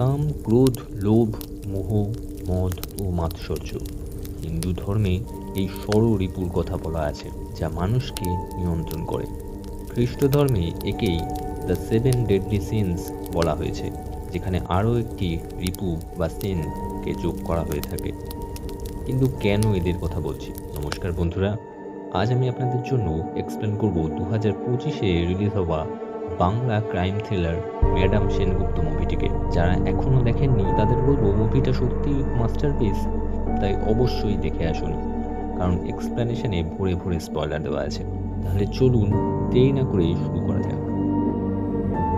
কাম, ক্রোধ, লোভ, মোহ, মদ ও মাৎসর্য। হিন্দু ধর্মে এই ষড় রিপুর কথা বলা আছে, যা মানুষকে নিয়ন্ত্রণ করে। খ্রিস্ট ধর্মে একেই দ্য সেভেন ডেডলি সিনস বলা হয়েছে, যেখানে আরও একটি রিপু বা সিনকে যোগ করা হয়ে থাকে। কিন্তু কেন এদের কথা বলছি? নমস্কার বন্ধুরা, আজ আমি আপনাদের জন্য এক্সপ্লেন করব দু হাজার পঁচিশে রিলিজ হওয়া Bangla crime thriller madam Sengupta মুভিটিকে। যারা এখনও দেখেননি, তাদের বলব মুভিটা সত্যি মাস্টারপিস, তাই অবশ্যই দেখে আসুন। কারণ এক্সপ্লেনেশনে ভরে ভরে স্পয়লার দেওয়া আছে। তাহলে চলুন দেরি না করে শুরু করা যাক।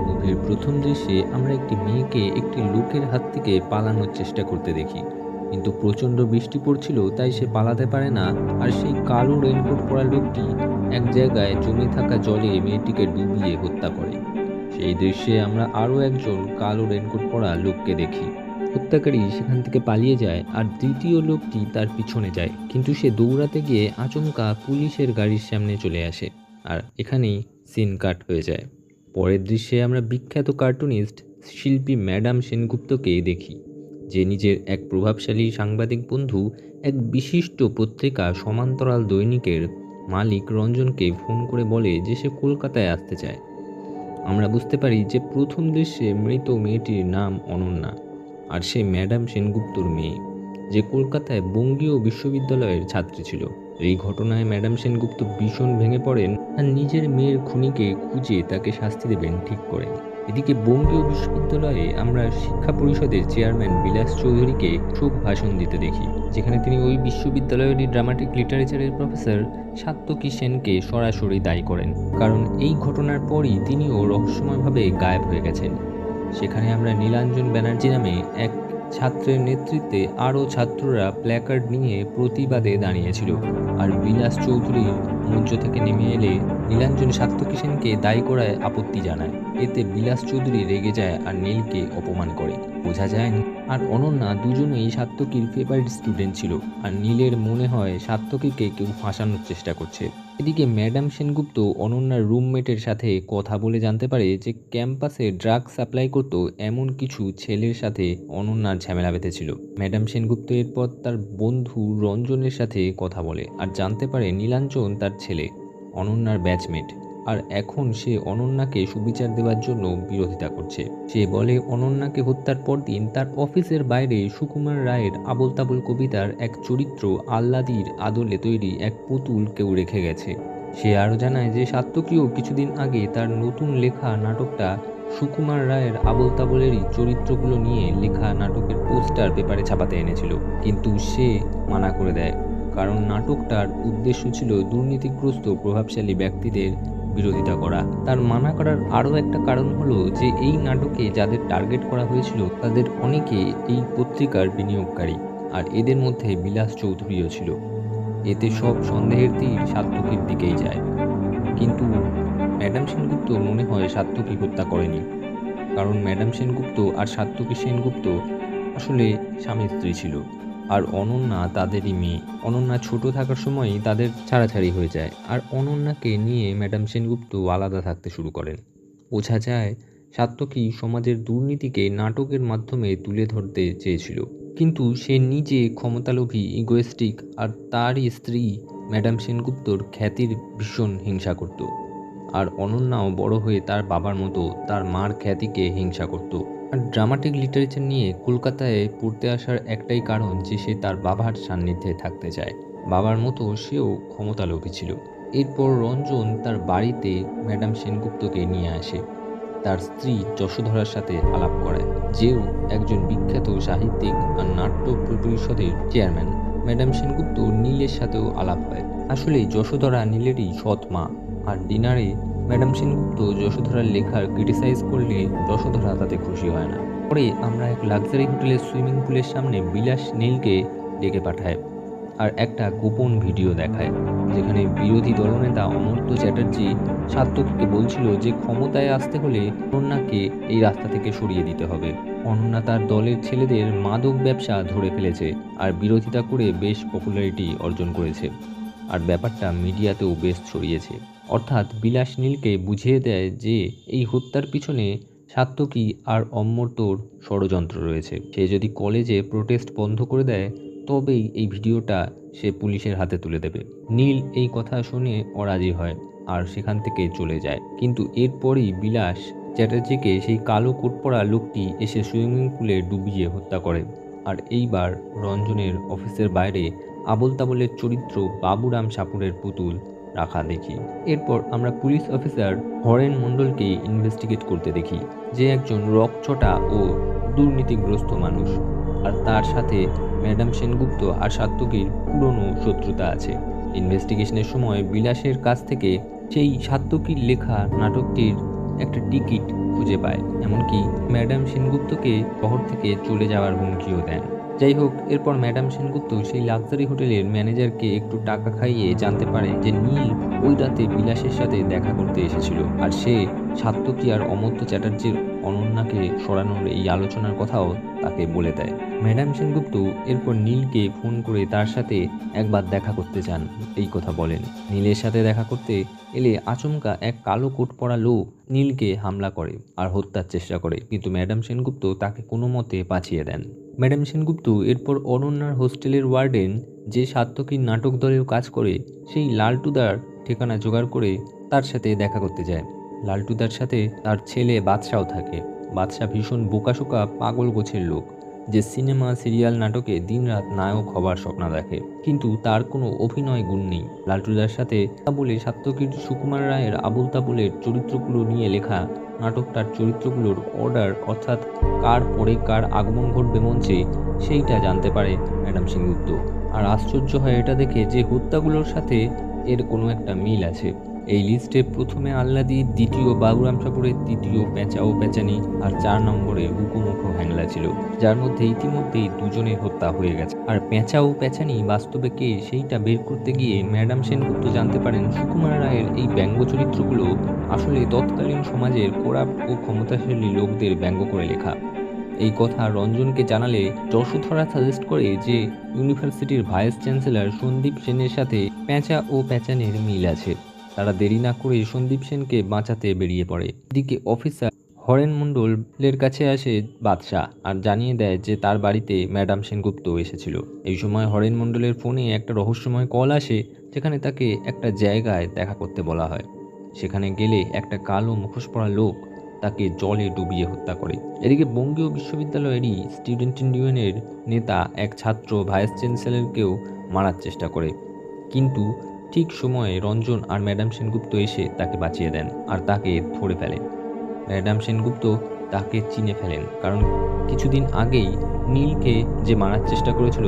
মুভির প্রথম দৃশ্যে আমরা একটি মেয়েকে একটি লোকের হাত থেকে পালানোর চেষ্টা করতে দেখি। কিন্তু প্রচণ্ড বৃষ্টি পড়ছিল, তাই সে পালাতে পারে না, আর সেই কালো রেনকোট পরা লোকটি এক জায়গায় জমে থাকা জলে মেয়েটিকে ডুবিয়ে হত্যা করে। সেই দৃশ্যে আমরা আরও একজন কালো রেনকোট পরা লোককে দেখি। হত্যাকারী সেখান থেকে পালিয়ে যায় আর দ্বিতীয় লোকটি তার পিছনে যায়। কিন্তু সে দৌড়াতে গিয়ে আচমকা পুলিশের গাড়ির সামনে চলে আসে আর এখানেই সিন কাট হয়ে যায়। পরের দৃশ্যে আমরা বিখ্যাত কার্টুনিস্ট শিল্পী ম্যাডাম সেনগুপ্তকে দেখি, যে নিজের এক প্রভাবশালী সাংবাদিক বন্ধু এক বিশিষ্ট পত্রিকা সমান্তরাল দৈনিকের মালিক রঞ্জনকে ফোন করে বলে যে সে কলকাতায় আসতে চায়। আমরা বুঝতে পারি যে প্রথম দৃশ্যে মৃত মেয়েটির নাম অনন্যা আর সে ম্যাডাম সেনগুপ্তর মেয়ে, যে কলকাতায় বঙ্গীয় বিশ্ববিদ্যালয়ের ছাত্রী ছিল। এই ঘটনায় ম্যাডাম সেনগুপ্ত ভীষণ ভেঙে পড়েন আর নিজের মেয়ের খুনিকে খুঁজে তাকে শাস্তি দেবেন ঠিক করেন এদিকে বঙ্গীয় বিশ্ববিদ্যালয়ে আমরা শিক্ষা পরিষদের চেয়ারম্যান বিলাস চৌধুরীকে শোক ভাষণ দিতে দেখি, যেখানে তিনি ওই বিশ্ববিদ্যালয়েরই ড্রামাটিক লিটারেচারের প্রফেসর সাত্যকী সেনকে সরাসরি দায়ী করেন। কারণ এই ঘটনার পরই তিনিও রহস্যময়ভাবে গায়েব হয়ে গেছেন। সেখানে আমরা নীলাঞ্জন ব্যানার্জি নামে এক ছাত্রের নেতৃত্বে আরও ছাত্ররা প্ল্যাকার্ড নিয়ে প্রতিবাদে দাঁড়িয়েছিল। আর বিলাস চৌধুরী মঞ্চ থেকে নেমে এলে নীলাঞ্জন সাত্যকী সেনকে দায়ী করায় আপত্তি জানায়। এতে বিলাস চৌধুরী রেগে যায় আর নীলকে অপমান করে। বোঝা যায়নি আর অনন্যা দুজনেই সাত্যকীর ফেভারিট স্টুডেন্ট ছিল, আর নীলের মনে হয় সাত্যকীকে কেউ ফাঁসানোর চেষ্টা করছে। এদিকে ম্যাডাম সেনগুপ্ত অনন্যার রুমমেটের সাথে কথা বলে জানতে পারে যে ক্যাম্পাসে ড্রাগ সাপ্লাই করত এমন কিছু ছেলের সাথে অনন্যার ঝামেলা বেঁধেছিল। ম্যাডাম সেনগুপ্ত এরপর তার বন্ধু রঞ্জনের সাথে কথা বলে, আর জানতে পারে নীলাঞ্জন তার ছেলে। অনন্যার ব্যাচমেট আর এখন সে অনন্যাকে সুবিচার দেওয়ার জন্য বিরোধিতা করছে। সে বলে, অনন্যাকে হত্যার পর দিন তার অফিসের বাইরে সুকুমার রায়ের আবল তাবল কবিতার এক চরিত্র আল্লাদির আদলে তৈরি এক পুতুল কেউ রেখে গেছে। সে আরও জানায় যে সাত্যকীও কিছুদিন আগে তার নতুন লেখা নাটকটা সুকুমার রায়ের আবল তাবলেরই চরিত্রগুলো নিয়ে লেখা নাটকের পোস্টার পেপারে ছাপাতে এনেছিল। কিন্তু সে মানা করে দেয়। কারণ নাটকটার উদ্দেশ্য ছিল দুর্নীতিগ্রস্ত প্রভাবশালী ব্যক্তিদের বিরোধিতা করা। তার মানা করার আরও একটা কারণ হলো যে এই নাটকে যাদের টার্গেট করা হয়েছিল তাদের অনেকে এই পত্রিকার বিনিয়োগকারী, আর এদের মধ্যে বিলাস চৌধুরীও ছিল। এতে সব সন্দেহের তীর সাত্যকীর দিকেই যায়। কিন্তু ম্যাডাম সেনগুপ্ত মনে হয় সাত্যকী হত্যা করেনি। কারণ ম্যাডাম সেনগুপ্ত আর সাত্যকী সেনগুপ্ত আসলে স্বামী স্ত্রী ছিল। আর অনন্যা তাদেরই মেয়ে। অনন্যা ছোট থাকার সময়ই তাদের ছাড়াছাড়ি হয়ে যায়। আর অনন্যাকে নিয়ে ম্যাডাম সেনগুপ্ত আলাদা থাকতে শুরু করেন। বোঝা যায়, সাত্যকী সমাজের দুর্নীতিকে নাটকের মাধ্যমে তুলে ধরতে চেয়েছিল। কিন্তু সে নিজে ক্ষমতালোভী ইগোয়েস্টিক আর তারই স্ত্রী ম্যাডাম সেনগুপ্তর খ্যাতির ভীষণ হিংসা করত। আর অনন্যাও বড় হয়ে তার বাবার মতো তার মার খ্যাতিকে হিংসা করত। আর ড্রামাটিক লিটারেচার নিয়ে কলকাতায় পড়তে আসার একটাই কারণ যে সে তার বাবার সান্নিধ্যে থাকতে চায়। বাবার মতো সেও ক্ষমতালোভী ছিল। এরপর রঞ্জন তার বাড়িতে ম্যাডাম সেনগুপ্তকে নিয়ে আসে। তার স্ত্রী যশোধরার সাথে আলাপ করায় যেও একজন বিখ্যাত সাহিত্যিক আর নাট্য পরিষদের চেয়ারম্যান ম্যাডাম সেনগুপ্ত নীলের সাথেও আলাপ হয়। আসলে যশোধরা নীলেরই সৎ মা। আর ডিনারে ম্যাডাম সেনগুপ্ত যশোধরার লেখার ক্রিটিসাইজ করলে যশোধরা তাতে খুশি হয় না। পরে আমরা এক লাক্সারি হোটেলের সুইমিং পুলের সামনে বিলাস নীলকে ডেকে পাঠায় আর একটা গোপন ভিডিও দেখায়, যেখানে বিরোধী দলনেতা অমর্ত্য চ্যাটার্জি সাত্যকীকে বলছিল যে ক্ষমতায় আসতে হলে অনন্যাকে এই রাস্তা থেকে সরিয়ে দিতে হবে। অনন্যা তার দলের ছেলেদের মাদক ব্যবসা ধরে ফেলেছে আর বিরোধিতা করে বেশ পপুলারিটি অর্জন করেছে। আর ব্যাপারটা মিডিয়াতেও বেশ ছড়িয়েছে। অর্থাৎ বিলাস নীলকে বুঝিয়ে দেয় যে এই হত্যার পিছনে সাত্তকী আর অমর্ত্যর ষড়যন্ত্র রয়েছে। সে যদি কলেজে প্রোটেস্ট বন্ধ করে দেয়, তবেই এই ভিডিওটা সে পুলিশের হাতে তুলে দেবে। নীল এই কথা শুনে অরাজি হয় আর সেখান থেকে চলে যায়। কিন্তু এরপরই বিলাস চ্যাটার্জিকে সেই কালো কোট পরা লোকটি এসে সুইমিং পুলে ডুবিয়ে হত্যা করে। আর এইবার রঞ্জনের অফিসের বাইরে আবল তাবলের চরিত্র বাবুরাম সাপুরের পুতুল রাখা দেখি। এরপর আমরা পুলিশ অফিসার হরেন মণ্ডলকে ইনভেস্টিগেট করতে দেখি, যে একজন রকচটা ও দুর্নীতিগ্রস্ত মানুষ। আর তার সাথে ম্যাডাম সেনগুপ্ত আর সাত্তকীর পুরনো শত্রুতা আছে। ইনভেস্টিগেশনের সময় বিলাসের কাছ থেকে সেই সাত্তকীর লেখা নাটকটির একটা টিকিট খুঁজে পায়। এমনকি ম্যাডাম সেনগুপ্তকে শহর থেকে চলে যাওয়ার হুমকিও দেন। যাই হোক, এরপর ম্যাডাম সেনগুপ্ত সেই লাক্সারি হোটেলের ম্যানেজারকে একটু টাকা খাইয়ে জানতে পারে যে নীল ওই রাতে বিলাসের সাথে দেখা করতে এসেছিল। আর সে সাত্যকি আর অমর্ত্য চ্যাটার্জির অনন্যাকে সরানোর এই আলোচনার কথাও তাকে বলে দেয়। ম্যাডাম সেনগুপ্ত এরপর নীলকে ফোন করে তার সাথে একবার দেখা করতে চান, এই কথা বলেন। নীলের সাথে দেখা করতে এলে আচমকা এক কালো কোট পরা লোক নীলকে হামলা করে আর হত্যার চেষ্টা করে, কিন্তু ম্যাডাম সেনগুপ্ত তাকে কোনো মতে বাঁচিয়ে দেন। ম্যাডাম সেনগুপ্ত এরপর অনন্যার হোস্টেলের ওয়ার্ডেন যে সাত্তকীর নাটক দলেও কাজ করে, সেই লালটুদার ঠিকানা জোগাড় করে তার সাথে দেখা করতে যায়। লালটুদার সাথে তার ছেলে বাদশাও থাকে। বাদশাহ ভীষণ বোকাশোকা পাগল গোছের লোক, যে সিনেমা, সিরিয়াল, নাটকে দিনরাত নায়ক হবার স্বপ্ন দেখে। কিন্তু তার কোনো অভিনয় গুণ নেই। লালটুদার সাথে বলে সাত্তকীর সুকুমার রায়ের আবুল তাবুলের চরিত্রগুলো নিয়ে লেখা নাটকটার চরিত্রগুলোর অর্ডার, অর্থাৎ কার পরে কার আগমন ঘটবে মঞ্চে, সেইটা জানতে পারে ম্যাডাম সেনগুপ্ত আর আশ্চর্য হয় এটা দেখে যে হত্যাগুলোর সাথে এর কোনো একটা মিল আছে। এই লিস্টে প্রথমে আল্লাদি, দ্বিতীয় বাবুরাম সাপুরের, তৃতীয় পেঁচা ও পেঁচানি আর চার নম্বরে হুকুমুখো হ্যাংলা ছিল, যার মধ্যে ইতিমধ্যেই দুজনের হত্যা হয়ে গেছে। আর পেঁচা ও পেঁচানি বাস্তবে কে সেইটা বের করতে গিয়ে ম্যাডাম সেনগুপ্ত জানতে পারেন সুকুমার রায়ের এই ব্যঙ্গ চরিত্রগুলো আসলে তৎকালীন সমাজের কোরাপ ও ক্ষমতাশালী লোকদের ব্যঙ্গ করে লেখা। এই কথা রঞ্জনকে জানালে যশোধরা সাজেস্ট করে যে ইউনিভার্সিটির ভাইস চ্যান্সেলর সন্দীপ সেনের সাথে পেঁচা ও পেঁচানের মিল আছে। তারা দেরি না করে সন্দীপ সেনকে বাঁচাতে বেরিয়ে পড়ে। এদিকে অফিসার হরেন মণ্ডলের কাছে আসে বাদশাহ আর জানিয়ে দেয় যে তার বাড়িতে ম্যাডাম সেনগুপ্ত এসেছিল। এই সময় হরেন মণ্ডলের ফোনে একটা রহস্যময় কল আসে, যেখানে তাকে একটা জায়গায় দেখা করতে বলা হয়। সেখানে গেলে একটা কালো মুখোশ পরা লোক তাকে জলে ডুবিয়ে হত্যা করে। এদিকে বঙ্গীয় বিশ্ববিদ্যালয়েরই স্টুডেন্ট ইউনিয়নের নেতা এক ছাত্র ভাইস চ্যান্সেলরকেও মারার চেষ্টা করে। কিন্তু ঠিক সময়ে রঞ্জন আর ম্যাডাম সেনগুপ্ত এসে তাকে বাঁচিয়ে দেন আর তাকে ধরে ফেলেন। ম্যাডাম সেনগুপ্ত তাকে চিনে ফেলেন, কারণ কিছুদিন আগেই নীলকে যে মারার চেষ্টা করেছিল,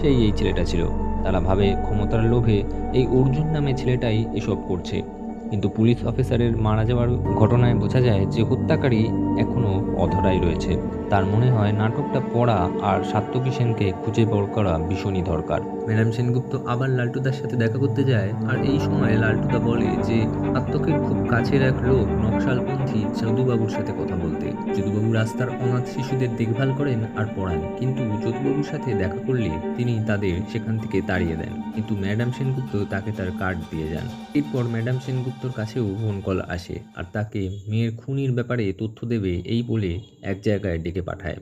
সেই এই ছেলেটা ছিল। তারা ভাবে ক্ষমতার লোভে এই অর্জুন নামে ছেলেটাই এসব করছে। কিন্তু পুলিশ অফিসারের মারা যাওয়ার ঘটনায় বোঝা যায় যে হত্যাকারী এখনও অধরাই রয়েছে। তার মনে হয় নাটকটা পড়া আর সাত্তকী সেনকে খুঁজে বর করা ভীষণই দরকার। ম্যাডাম সেনগুপ্ত আবার লালটুদার সাথে দেখা করতে যায় আর এই সময় লালটুদা বলে যে সাত্তকীর খুব কাছের এক লোক নকশালপন্থী চাঁদুবাবুর সাথে কথা বলতে। যদুবাবু রাস্তার অনাথ শিশুদের দেখভাল করেন আর পড়ান। কিন্তু যদুবাবুর সাথে দেখা করলে তিনি তাদের সেখান থেকে তাড়িয়ে দেন। কিন্তু ম্যাডাম সেনগুপ্ত তাকে তার কার্ড দিয়ে যান। এরপর ম্যাডাম সেনগুপ্তর কাছেও ফোন কল আসে আর তাকে মেয়ের খুনির ব্যাপারে তথ্য দেবে এই বলে এক জায়গায় ডেকে পাঠায়।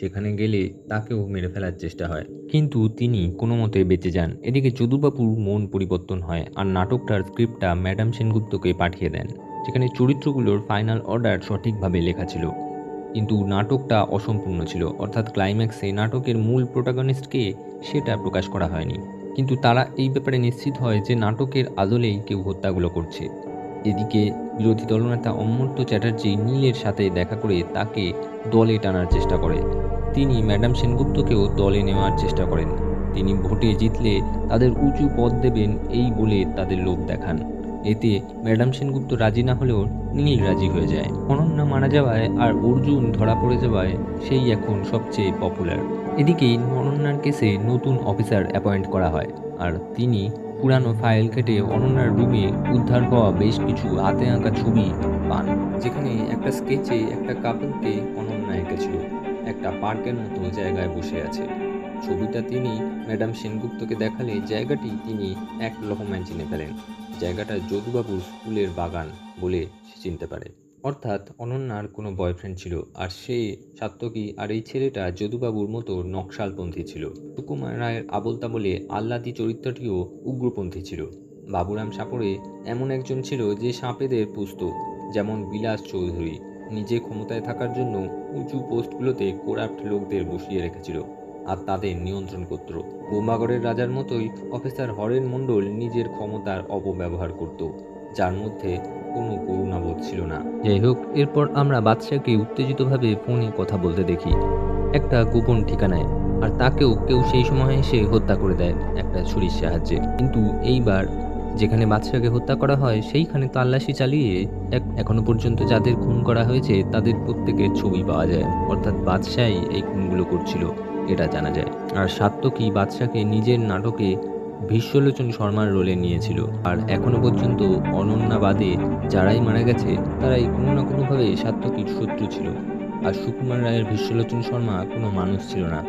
সেখানে গেলে তাকেও মেরে ফেলার চেষ্টা হয়। কিন্তু তিনি কোনো মতে বেঁচে যান। এদিকে যদুবাবুর মন পরিবর্তন হয় আর নাটকটার স্ক্রিপ্টটা ম্যাডাম সেনগুপ্তকে পাঠিয়ে দেন। যেখানে চরিত্রগুলোর ফাইনাল অর্ডার সঠিকভাবে লেখা ছিল। কিন্তু নাটকটা অসম্পূর্ণ ছিল, অর্থাৎ ক্লাইম্যাক্সে নাটকের মূল প্রোটাগনিস্টকে সেটা প্রকাশ করা হয়নি। কিন্তু তারা এই ব্যাপারে নিশ্চিত হয় যে নাটকের আদলেই কেউ হত্যাগুলো করছে। এদিকে বিরোধী দলনেতা অমর্ত্য চ্যাটার্জি নীলের সাথে দেখা করে তাকে দলে টানার চেষ্টা করে। তিনি ম্যাডাম সেনগুপ্তকেও দলে নেওয়ার চেষ্টা করেন। তিনি ভোটে জিতলে তাদের উঁচু পদ দেবেন এই বলে তাদের লোভ দেখান। এতে ম্যাডাম সেনগুপ্ত রাজি না হলেও নীল রাজি হয়ে যায়। অনন্যা মারা যাওয়ায় আর অর্জুন ধরা পড়ে যাওয়ায় সেই এখন সবচেয়ে পপুলার এদিকেই অনন্যার কেসে নতুন অফিসার অ্যাপয়েন্ট করা হয় আর তিনি পুরানো ফাইল কেটে অনন্যার রুমে উদ্ধার হওয়া বেশ কিছু হাতে আঁকা ছবি পান, যেখানে একটা স্কেচে একটা কাপলকে অনন্যা এঁকেছিল। একটা পার্কের মতো জায়গায় বসে আছে। ছবিটা তিনি ম্যাডাম সেনগুপ্তকে দেখালে জায়গাটি তিনি এক রকমের চিনে ফেলেন। জায়গাটা যদুবাবুর স্কুলের বাগান বলে সে চিনতে পারে। অর্থাৎ অনন্যার কোনো বয়ফ্রেন্ড ছিল, আর সে সাত্তকী আর এই ছেলেটা যদুবাবুর মতো নকশালপন্থী ছিল। সুকুমার রায়ের আবল তাবলে আহ্লাদি চরিত্রটিও উগ্রপন্থী ছিল। বাবুরাম সাপড়ে এমন একজন ছিল যে সাপেদের পুস্ত, যেমন বিলাস চৌধুরী, নিজে ক্ষমতায় থাকার জন্য উঁচু পোস্টগুলোতে কোরাপ্ট লোকদের বসিয়ে রেখেছিল। আর তাদের নিয়ন্ত্রণ করত। বোমাগড়ের রাজার মতোই অফিসার হরেন মণ্ডল নিজের ক্ষমতার অপব্যবহার করত, যার মধ্যে কোনো করুণাবোধ ছিল না। যাই হোক, এরপর আমরা বাদশাকে উত্তেজিতভাবে ফোনে কথা বলতে দেখি, একটা গোপন ঠিকানায়। আর তাকেও কেউ সেই সময় এসে হত্যা করে দেয় একটা ছুরির সাহায্যে। কিন্তু এইবার যেখানে বাদশাকে হত্যা করা হয়, সেইখানে তল্লাশি চালিয়ে এক এখনও পর্যন্ত যাদের খুন করা হয়েছে, তাদের প্রত্যেকের ছবি পাওয়া যায়। অর্থাৎ বাদশাই এই খুনগুলো করছিল। এটা জানা যায়। আর সাত্তকী বাদশাকে নিজের নাটকে বিশ্বলোচন শর্মার রোলে নিয়েছিল। আর এখনও পর্যন্ত অনন্যা বাদে যারাই মারা গেছে, তারাই কোনো না কোনোভাবে সাত্তকীর শত্রু ছিল। আর সুকুমার রায়ের বিশ্বলোচন শর্মা কোনো মানুষ ছিল না।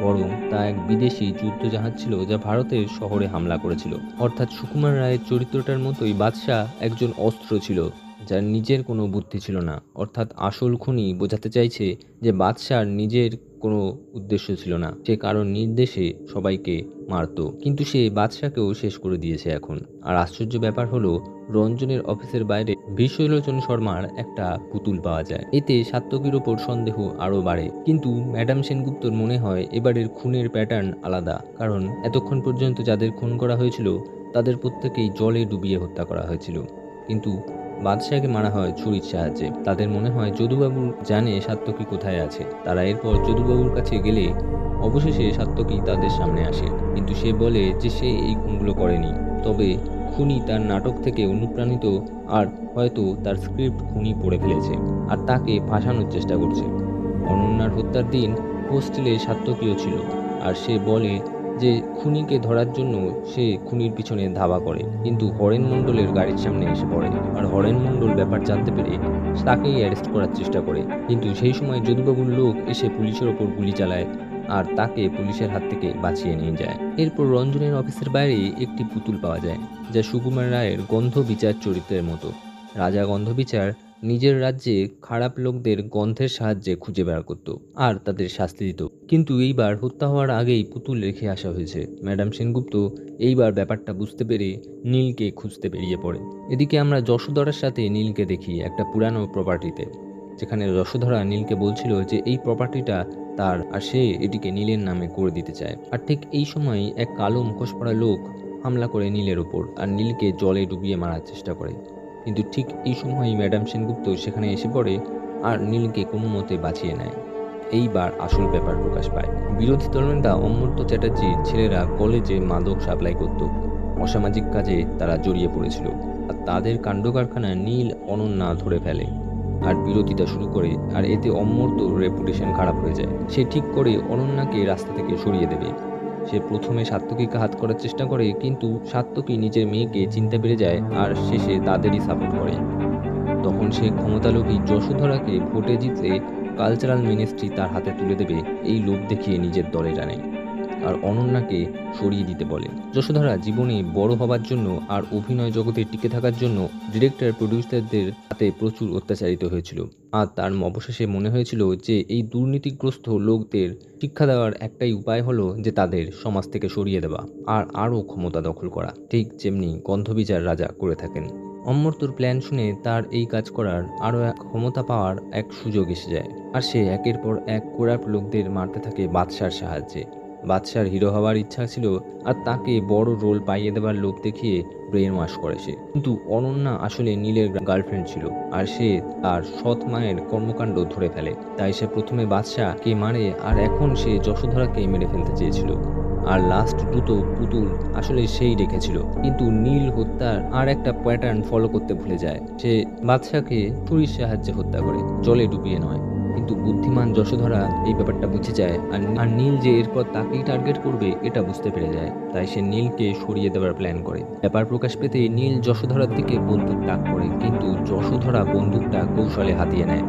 বরং তা এক বিদেশি যুদ্ধজাহাজ ছিল যা ভারতের শহরে হামলা করেছিল। অর্থাৎ সুকুমার রায়ের চরিত্রটার মতোই বাদশাহ একজন অস্ত্র ছিল, যার নিজের কোনো বুদ্ধি ছিল না। অর্থাৎ আসল খুনি বোঝাতে চাইছে যে বাদশাহ নিজের কোনো উদ্দেশ্য ছিল না। সে কারোর নির্দেশে সবাইকে মারতো। কিন্তু সে বাদশাকেও শেষ করে দিয়েছে এখন। আর আশ্চর্য ব্যাপার হলো, রঞ্জনের অফিসের বাইরে বিশ্বলোচন শর্মার একটা পুতুল পাওয়া যায়। এতে সাত্তকীর ওপর সন্দেহ আরও বাড়ে। কিন্তু ম্যাডাম সেনগুপ্তর মনে হয়, এবারের খুনের প্যাটার্ন আলাদা। কারণ এতক্ষণ পর্যন্ত যাদের খুন করা হয়েছিল, তাদের প্রত্যেকেই জলে ডুবিয়ে হত্যা করা হয়েছিল। কিন্তু বাদশাহকে মারা হয় ছুরির সাহায্যে। তাদের মনে হয় যদুবাবু জানে সাত্তকী কোথায় আছে। তারা এরপর যদুবাবুর কাছে গেলে অবশেষে সাত্তকী তাদের সামনে আসে। কিন্তু সে বলে যে সে এই খুনগুলো করেনি। তবে খুনি তার নাটক থেকে অনুপ্রাণিত আর হয়তো তার স্ক্রিপ্ট খুনি পড়ে ফেলেছে আর তাকে ফাঁসানোর চেষ্টা করছে। অনন্যার হত্যার দিন হোস্টেলে সাত্তকীয় ছিল আর সে বলে যে খুনিকে ধরার জন্য সে খুনির পিছনে ধাবা করে। কিন্তু হরেন মণ্ডলের গাড়ির সামনে এসে পড়ে। আর হরেন মণ্ডল ব্যাপার জানতে পেরে তাকেই অ্যারেস্ট করার চেষ্টা করে। কিন্তু সেই সময় যদুবাবুর লোক এসে পুলিশের ওপর গুলি চালায় আর তাকে পুলিশের হাত থেকে বাঁচিয়ে নিয়ে যায়। এরপর রঞ্জনের অফিসের বাইরে একটি পুতুল পাওয়া যায়, যা সুকুমার রায়ের গন্ধ বিচার চরিত্রের মতো। রাজা গন্ধ বিচার নিজের রাজ্যে খারাপ লোকদের গন্ধের সাহায্যে খুঁজে বের করত আর তাদের শাস্তি দিত। কিন্তু এইবার হত্যা হওয়ার আগেই পুতুল রেখে আসা হয়েছে। ম্যাডাম সেনগুপ্ত এইবার ব্যাপারটা বুঝতে পেরে নীলকে খুঁজতে বেরিয়ে পড়ে। এদিকে আমরা যশোধরার সাথে নীলকে দেখি একটা পুরানো প্রপার্টিতে যেখানে যশোধরা নীলকে বলছিল যে এই প্রপার্টিটা তার আর সে এটিকে নীলের নামে করে দিতে চায়। আর ঠিক এই সময় এক কালো মুখোশ পরা লোক হামলা করে নীলের ওপর আর নীলকে জলে ডুবিয়ে মারার চেষ্টা করে। কিন্তু ঠিক এই সময়ই ম্যাডাম সেনগুপ্ত সেখানে এসে পড়ে আর নীলকে কোনো মতে বাঁচিয়ে নেয়। এইবার আসল ব্যাপার প্রকাশ পায়। বিরোধী দলনেতা অমর্ত্য চ্যাটার্জির ছেলেরা কলেজে মাদক সাপ্লাই করত। অসামাজিক কাজে তারা জড়িয়ে পড়েছিল আর তাদের কাণ্ড কারখানা নীল অনন্যা ধরে ফেলে। আর বিরোধিতা শুরু করে আর এতে অমর্ত্য রেপুটেশন খারাপ হয়ে যায়। সে ঠিক করে অনন্যাকে রাস্তা থেকে সরিয়ে দেবে। সে প্রথমে সাত্তকীকে হাত করার চেষ্টা করে, কিন্তু সাত্তকী নিজের মেয়েকে চিনতে পেরে যায় আর শেষে তাদেরই সাপোর্ট করে। তখন সে ক্ষমতালোভী যশোধরাকে ভোটে জিতলে কালচারাল মিনিস্ট্রি তার হাতে তুলে দেবে, এই লোভ দেখিয়ে নিজের দলে টানে। আর অনন্যাকে সরিয়ে দিতে বলে। যশোধরা জীবনে বড় হবার জন্য আর অভিনয় জগতে টিকে থাকার জন্য ডিরেক্টর প্রডিউসারদের হাতে প্রচুর অত্যাচারিত হয়েছিল। আর তার অবশেষে মনে হয়েছিল যে এই দুর্নীতিগ্রস্ত লোকদের শিক্ষা দেওয়ার একটাই উপায় হলো যে তাদের সমাজ থেকে সরিয়ে দেওয়া আর আরও ক্ষমতা দখল করা। ঠিক যেমনি গন্ধবিচার রাজা করে থাকেন। অমর্তর প্ল্যান শুনে তার এই কাজ করার আরও এক ক্ষমতা পাওয়ার এক সুযোগ এসে যায়। আর সে একের পর এক কোরাপ লোকদের মারতে থাকে বাদশার সাহায্যে। বাদশার হিরো হওয়ার ইচ্ছা ছিল আর তাকে বড় রোল পাইয়ে দেবার লোভ দেখিয়ে ব্রেন ওয়াশ করে সে। কিন্তু অনন্যা আসলে নীলের গার্লফ্রেন্ড ছিল আর সে তার সৎ মায়ের কর্মকাণ্ড ধরে ফেলে। তাই সে প্রথমে বাদশাকে মারে আর এখন সে যশোধরাকে মেরে ফেলতে চেয়েছিল। আর লাস্ট দুটো পুতুল আসলে সেই রেখেছিল। কিন্তু নীল হত্যার আর একটা প্যাটার্ন ফলো করতে ভুলে যায়। সে বাদশাকে ছুরির সাহায্যে হত্যা করে, জলে ডুবিয়ে নয়। কিন্তু বুদ্ধিমান যশোধরা এই ব্যাপারটা বুঝে যায়। আর আর নীল যে এরপর তাকেই টার্গেট করবে, এটা বুঝতে পেরে যায়। তাই সে নীলকে সরিয়ে দেওয়ার প্ল্যান করে। ব্যাপার প্রকাশ পেতে নীল যশোধরার দিকে বন্দুক তাক করে, কিন্তু যশোধরা বন্দুকটা কৌশলে হাতিয়ে নেয়।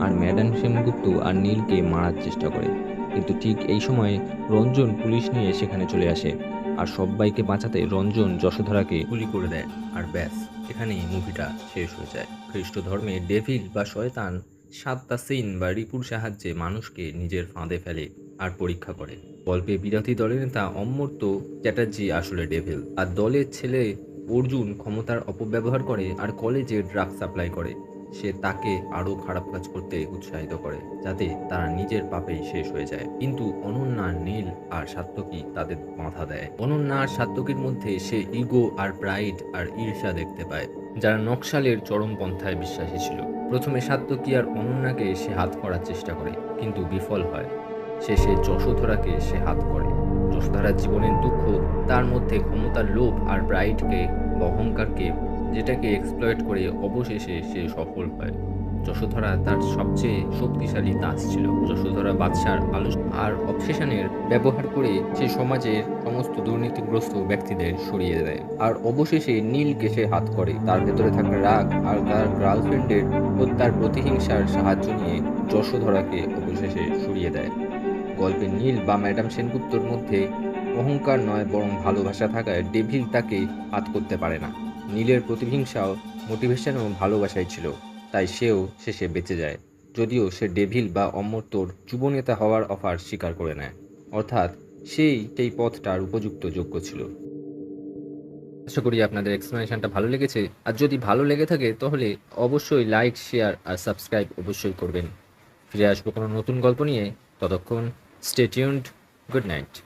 আর ম্যাডাম সেনগুপ্ত আর নীলকে মারার চেষ্টা করে। কিন্তু ঠিক এই সময় রঞ্জন পুলিশ নিয়ে সেখানে চলে আসে। আর সবাইকে বাঁচাতে রঞ্জন যশোধরাকে গুলি করে দেয়। আর ব্যাস, এখানেই মুভিটা শেষ হয়ে যায়। খ্রিস্ট ধর্মে ডেভিল বা শয়তান সাতটা সিন বা রিপুর সাহায্যে মানুষকে নিজের ফাঁদে ফেলে আর পরীক্ষা করে। গল্পে বিরোধী দলের নেতা অমর্ত্য চ্যাটার্জি আসলে ডেভিল। আর দলের ছেলে অর্জুন ক্ষমতার অপব্যবহার করে আর কলেজে ড্রাগ সাপ্লাই করে। সে তাকে আরও খারাপ কাজ করতে উৎসাহিত করে, যাতে তারা নিজের পাপেই শেষ হয়ে যায়। কিন্তু অনন্যা, নীল আর সাত্তকী তাদের বাধা দেয়। অনন্যা আর সাত্তকীর মধ্যে সে ইগো আর প্রাইড আর ঈর্ষা দেখতে পায়, যারা নকশালের চরম পন্থায় বিশ্বাসী ছিল। প্রথমে সাত্তকী আর অনন্যাকে সে হাত করার চেষ্টা করে, কিন্তু বিফল হয়। শেষে যশোধরাকে সে হাত করে। যশোধরার জীবনের দুঃখ, তার মধ্যে ক্ষমতার লোভ আর ব্রাইটকে অহংকারকে, যেটাকে এক্সপ্লয়েট করে অবশেষে সে সফল হয়। যশোধরা তার সবচেয়ে শক্তিশালী দাস ছিল। যশোধরা বাদশার আলো আর অবসেশনের ব্যবহার করে সে সমাজের সমস্ত দুর্নীতিগ্রস্ত ব্যক্তিদের সরিয়ে দেয়। আর অবশেষে নীল সে হাত করে। তার ভেতরে থাকা রাগ আর তার গার্লফ্রেন্ডের হত্যার প্রতিহিংসার সাহায্য নিয়ে যশোধরাকে অবশেষে সরিয়ে দেয়। গল্পে নীল বা ম্যাডাম সেনগুপ্তর মধ্যে অহংকার নয়, বরং ভালোবাসা থাকায় ডেভিল তাকে হাত করতে পারে না। নীলের প্রতিহিংসাও মোটিভেশনও ভালোবাসাই ছিল। তাই সেও শেষে বেঁচে যায়, যদিও সে ডেভিল বা অমর্ত্যর যুবনেতা হওয়ার অফার স্বীকার করে নেয়। অর্থাৎ সেই সেই পথটার উপযুক্ত যোগ্য ছিল। আশা করি আপনাদের এক্সপ্লেনেশনটা ভালো লেগেছে। আর যদি ভালো লেগে থাকে, তাহলে অবশ্যই লাইক, শেয়ার আর সাবস্ক্রাইব অবশ্যই করবেন। ফিরে আসব কোনো নতুন গল্প নিয়ে। ততক্ষণ স্টে টিউনড, গুড নাইট।